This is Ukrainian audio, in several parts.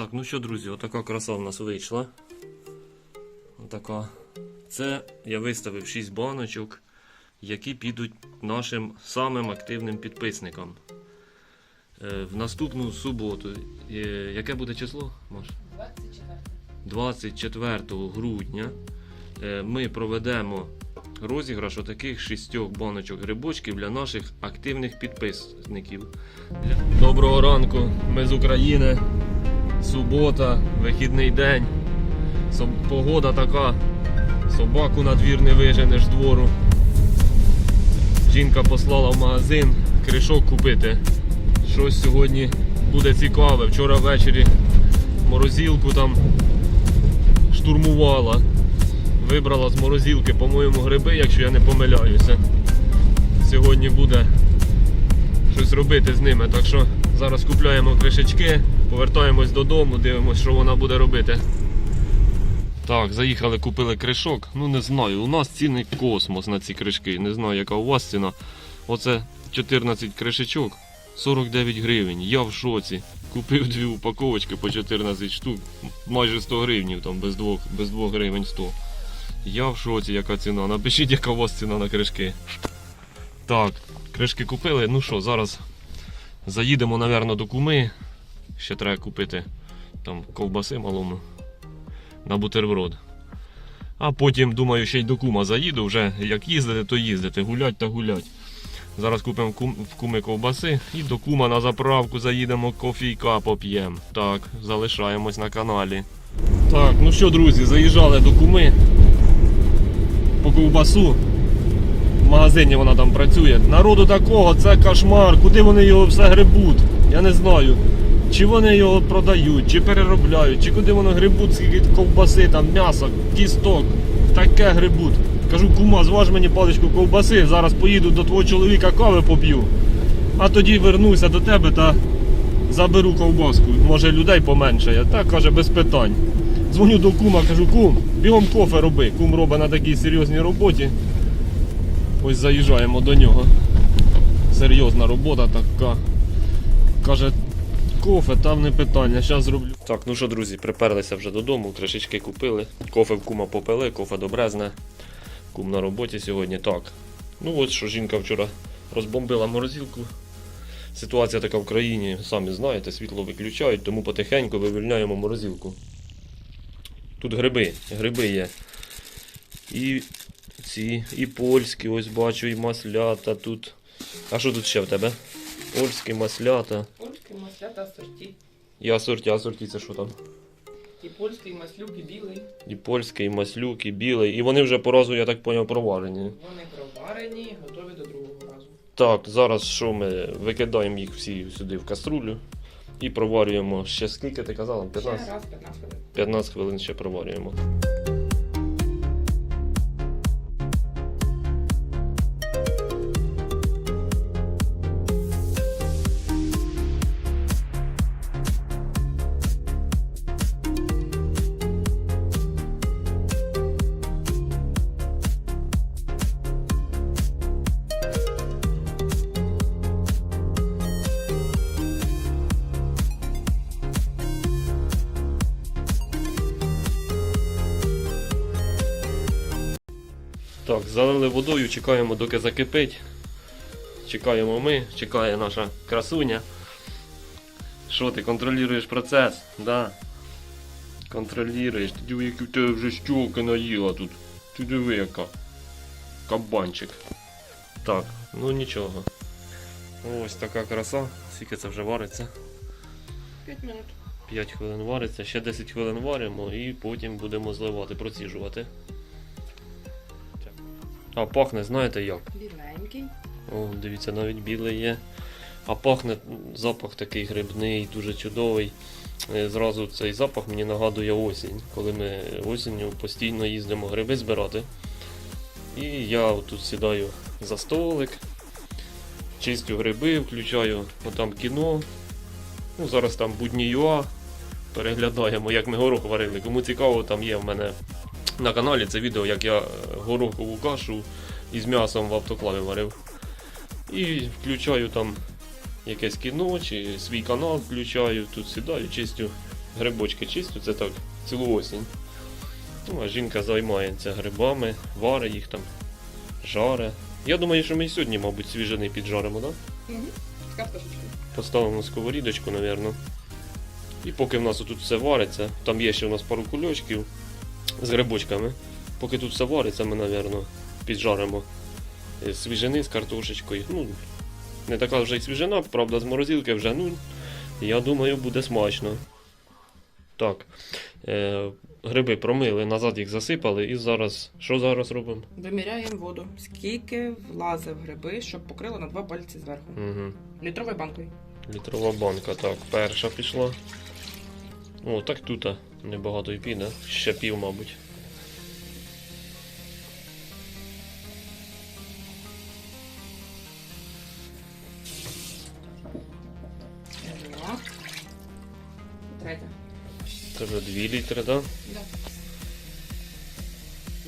Так, ну що, друзі, отака краса в нас вийшла. Отака. Це я виставив 6 баночок, які підуть нашим самим активним підписникам. Е, В наступну суботу. Е, Яке буде число? Маш? 24. 24 грудня е, ми проведемо розіграш отаких шістьох баночок грибочків для наших активних підписників. Доброго ранку, ми з України. Субота, вихідний день. Погода така. Собаку на двір не виженеш двору. Жінка послала в магазин кришок купити. Щось сьогодні буде цікаве. Вчора ввечері морозилку там штурмувала. Вибрала з морозилки, по-моєму, гриби, якщо я не помиляюся. Сьогодні буде щось робити з ними. Так що зараз купляємо кришечки, повертаємось додому, дивимося, що вона буде робити. Так, заїхали, купили кришок. Ну не знаю, у нас цінний космос на ці кришки. Не знаю, яка у вас ціна. Оце 14 кришечок, 49 гривень. Я в шоці. Купив дві упаковочки по 14 штук, майже 100 гривень, там без 2, без 2 гривень 100. Я в шоці, яка ціна. Напишіть, яка у вас ціна на кришки. Так, кришки купили. Ну що, зараз заїдемо, напевно, до куми. Ще треба купити там ковбаси малому на бутерброд. А потім, думаю, ще й до кума заїду. Вже як їздити, то їздити. Гулять та гулять. Зараз купимо кум- в куми ковбаси і до кума на заправку заїдемо кофійка поп'ємо. Так, залишаємось на каналі. Так, ну що, друзі, заїжджали до куми по ковбасу. В магазині вона там працює. Народу такого, це кошмар. Куди вони його все грибуть? Я не знаю. Чи вони його продають, чи переробляють, чи куди воно грибуть, скільки ковбаси, там м'ясо, кісток. Таке грибуть. Кажу, кума, зваж мені паличку ковбаси, зараз поїду до твого чоловіка кави поп'ю. А тоді вернуся до тебе та заберу ковбаску. Може людей поменшає. Так каже, без питань. Дзвоню до кума, кажу, кум, бігом кофе роби. Кум робить на такій серйозній роботі. Ось заїжджаємо до нього. Серйозна робота така. Каже, кофе, там не питання, зараз зроблю. Так, ну що, друзі, приперлися вже додому, кришечки купили. Кофе в кума попили, кофе добрезне. Кум на роботі сьогодні. Так. Ну ось що жінка вчора розбомбила морозилку. Ситуація така в країні, самі знаєте, світло виключають, тому потихеньку вивільняємо морозилку. Тут гриби, гриби є. І ці, і польські, ось бачу, і маслята тут. А що тут ще в тебе? Польські маслята. Маслята сорті. І асорті, асорті це що там? І польський маслюк, і білий. І польський, і маслюк, і білий. І вони вже по разу, я так поняв, проварені. Вони проварені, готові до другого разу. Так, зараз що ми викидаємо їх всі сюди в каструлю і проварюємо ще скільки ти казала? Ще раз 15 хвилин. 15 хвилин ще проварюємо. Так, залили водою, чекаємо, доки закипить. Чекаємо ми, чекає наша красуня. Що ти контролюєш процес? Да. Контролюєш. Ти диви, які в тебе вже щоки наїла тут. Ти диви яка. Кабанчик. Так, ну нічого. Ось така краса. Скільки це вже вариться? 5 минут. 5 хвилин вариться, ще 10 хвилин варимо і потім будемо зливати, проціжувати. А пахне, знаєте як? Біленький. О, дивіться, навіть білий є. А пахне запах такий грибний, дуже чудовий. Е, Зразу цей запах мені нагадує осінь, коли ми осінню постійно їздимо гриби збирати. І я тут сідаю за столик, чистю гриби, включаю отам кіно. Ну, зараз там будні ЮА. Переглядаємо, як ми горох варили. Кому цікаво, там є в мене на каналі це відео, як я е, горохову кашу із м'ясом в автоклаві варив. І включаю там якесь кіно чи свій канал включаю, тут сідаю, чистю грибочки чистю, це так, цілу осінь. Ну, а жінка займається грибами, варить їх там, жаре. Я думаю, що ми і сьогодні, мабуть, свіжини піджаримо, так? Да? Угу. Поставимо сковорідочку, напевно. І поки в нас тут все вариться, там є ще у нас пару кульочків з грибочками. Поки тут все вариться, ми, напевно, піджаримо е, свіжини з картошечкою. Ну, не така вже й свіжина, правда, з морозилки вже, ну, я думаю, буде смачно. Так. Е, гриби промили, назад їх засипали і зараз. Що зараз робимо? Виміряємо воду. Скільки влазив гриби, щоб покрило на два пальці зверху. Угу. Літровою банкою. Літрова банка, так, перша пішла. О, так тут а, небагато і піде. Ще пів, мабуть. Третя. Це вже 2 літри, так? Да.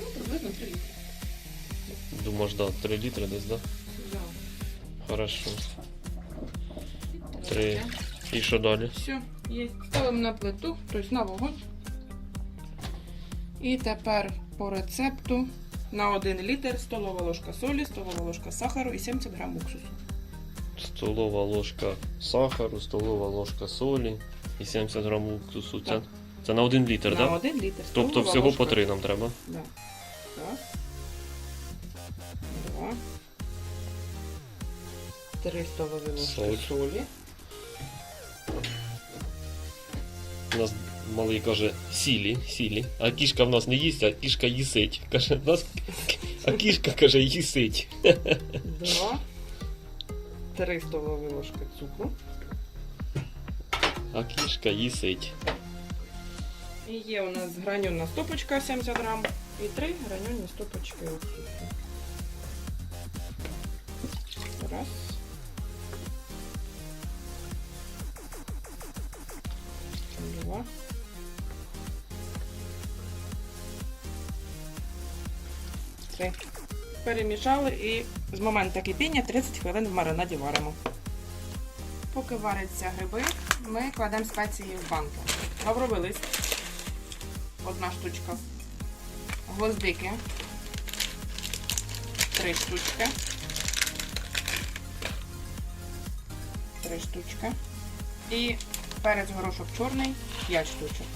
Ну, приблизно три літри. Думаєш, да, 3 літри десь, да? Да. Хорошо. Три. І що далі? Все, є. Ставимо на плиту, тобто на вогонь. І тепер по рецепту на 1 літр столова ложка солі, столова ложка сахару і 70 грам уксусу. Столова ложка сахару, столова ложка солі і 70 грам уксусу. Це, Так. це на 1 літр, на так? Да? 1 літр. Тобто столова всього ложка. по 3 нам треба. Да. Раз. Два. Три столові ложки Соль. солі. У нас малий каже сілі, сілі. А кішка в нас не їсть, а кішка їсить. Каже, нас а кішка каже їсить. Два. Три столові ложки цукру. А кішка їсить. І є у нас гранюна стопочка 70 грам і три гранюні стопочки. Раз. Два. Три. Перемішали і з моменту кипіння 30 хвилин в маринаді варимо. Поки варяться гриби, ми кладемо спеції в банки. Лавровий лист. Одна штучка. Гвоздики. Три штучки. Три штучки. І перець горошок чорний 5 штучок.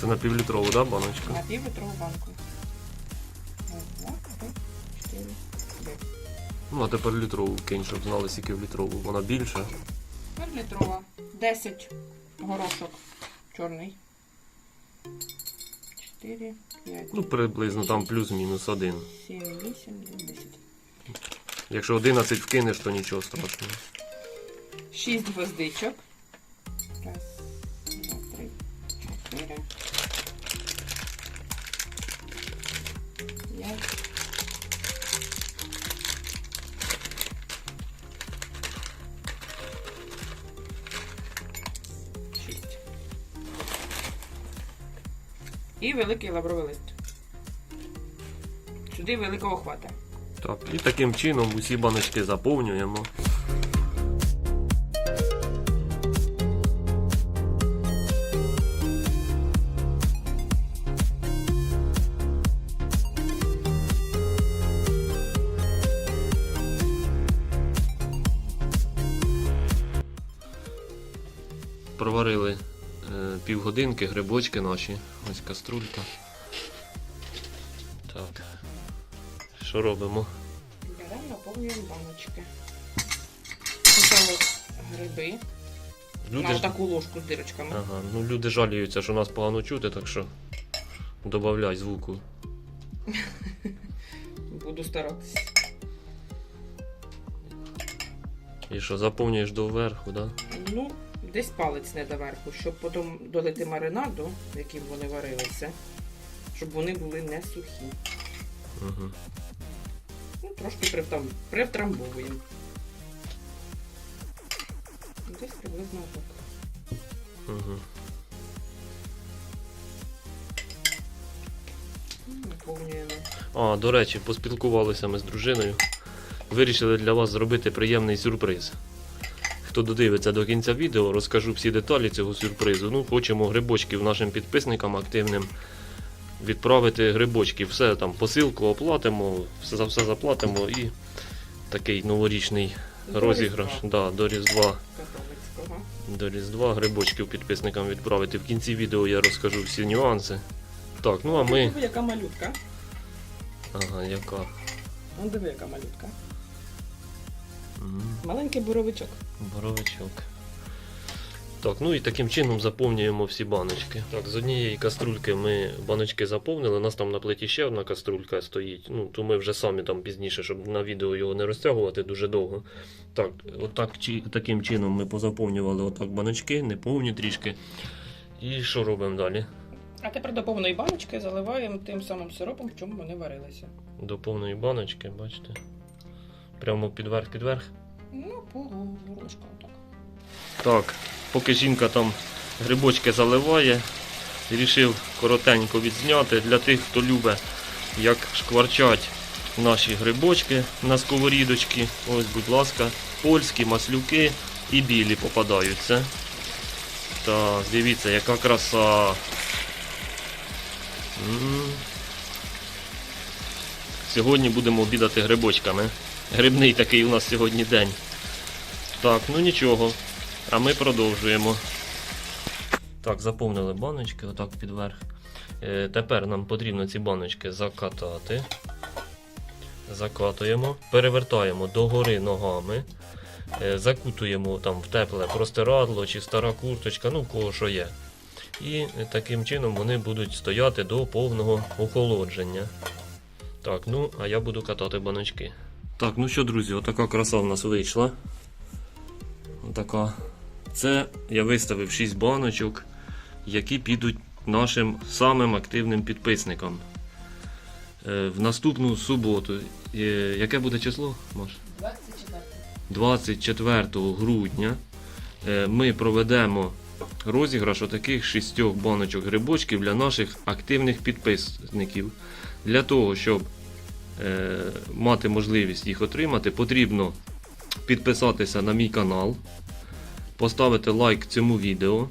Це на півлітрову, да, баночку? На півлітрову банку. Два, три, чотири, п'ять. Ну, а тепер літрову кинь, щоб знали, скільки в літрову. Вона більша. літрова. 10 горошок чорний. 4, 5, Ну, приблизно там плюс-мінус один. 7, 8, 10. Якщо 11 вкинеш, то нічого страшного. 6 гвоздичок. І великий лавровий лист. Сюди великого хвата. Так, і таким чином усі баночки заповнюємо. Півгодинки грибочки наші. Ось каструлька. Так. Що робимо? Беремо, наповнюємо баночки. Спочатку гриби Люди на таку ложку з дирочками. Ага, ну люди жаліються, що нас погано чути, так що додай звуку. Буду старатися. І що, заповнюєш доверху, да? Ну, десь палець не доверху, щоб потім долити маринаду, яким вони варилися, щоб вони були не сухі. Угу. Ну, трошки привтрамбовуємо. Десь приблизно так. Угу. Наповнюємо. А, до речі, поспілкувалися ми з дружиною. Вирішили для вас зробити приємний сюрприз. Хто додивиться до кінця відео, розкажу всі деталі цього сюрпризу. Ну, хочемо грибочків нашим підписникам активним відправити грибочки. Все там посилку оплатимо, все за все заплатимо і такий новорічний До розіграш. Різдва Да, до Різдва. До Різдва грибочків підписникам відправити. В кінці відео я розкажу всі нюанси. Так, ну а ми. Яка малютка. Ага, яка? Ну, диви, яка малютка. Маленький буровичок. Боровичок. Так, ну і таким чином заповнюємо всі баночки. Так, з однієї каструльки ми баночки заповнили. У нас там на плиті ще одна каструлька стоїть. Ну, то ми вже самі там пізніше, щоб на відео його не розтягувати дуже довго. Так, отак, чи, таким чином ми позаповнювали отак баночки, не повні трішки. І що робимо далі? А тепер до повної баночки заливаємо тим самим сиропом, в чому вони варилися. До повної баночки, бачите? Прямо підверх підверх. Ну, полурошка отак. Так, поки жінка там грибочки заливає, рішив коротенько відзняти для тих, хто любить, як шкварчать наші грибочки на сковорідочки. Ось, будь ласка, польські маслюки і білі попадаються. Так, дивіться, яка краса. М. Сьогодні будемо обідати грибочками. Грибний такий у нас сьогодні день. Так, ну нічого. А ми продовжуємо. Так, заповнили баночки, отак підверх. Е, тепер нам потрібно ці баночки закатати. Закатуємо, перевертаємо догори ногами, е, закутуємо там в тепле простирадло чи стара курточка, ну в кого що є. І таким чином вони будуть стояти до повного охолодження. Так, ну, а я буду катати баночки. Так, ну що, друзі, отака краса в нас вийшла. Отака. Це я виставив 6 баночок, які підуть нашим самим активним підписникам. Е, В наступну суботу. Е, Яке буде число? Маш? 24. 24 грудня е, ми проведемо розіграш отаких шістьох баночок грибочків для наших активних підписників. Для того, щоб мати можливість їх отримати, потрібно підписатися на мій канал, поставити лайк цьому відео,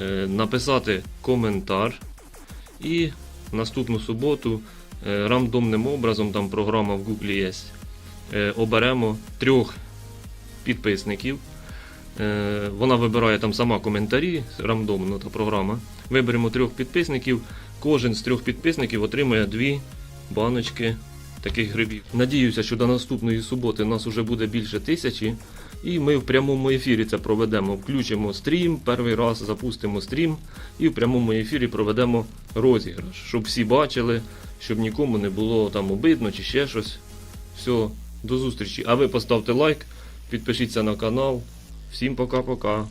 е, написати коментар і наступну суботу е, рандомним образом, там програма в Google є, е, оберемо трьох підписників. Е, Вона вибирає там сама коментарі, рандомно та програма. Виберемо трьох підписників. Кожен з трьох підписників отримує дві баночки таких грибів. Надіюся, що до наступної суботи нас вже буде більше тисячі. І ми в прямому ефірі це проведемо. Включимо стрім, перший раз запустимо стрім і в прямому ефірі проведемо розіграш, щоб всі бачили, щоб нікому не було там обидно чи ще щось. Все, до зустрічі. А ви поставте лайк, підпишіться на канал. Всім пока-пока.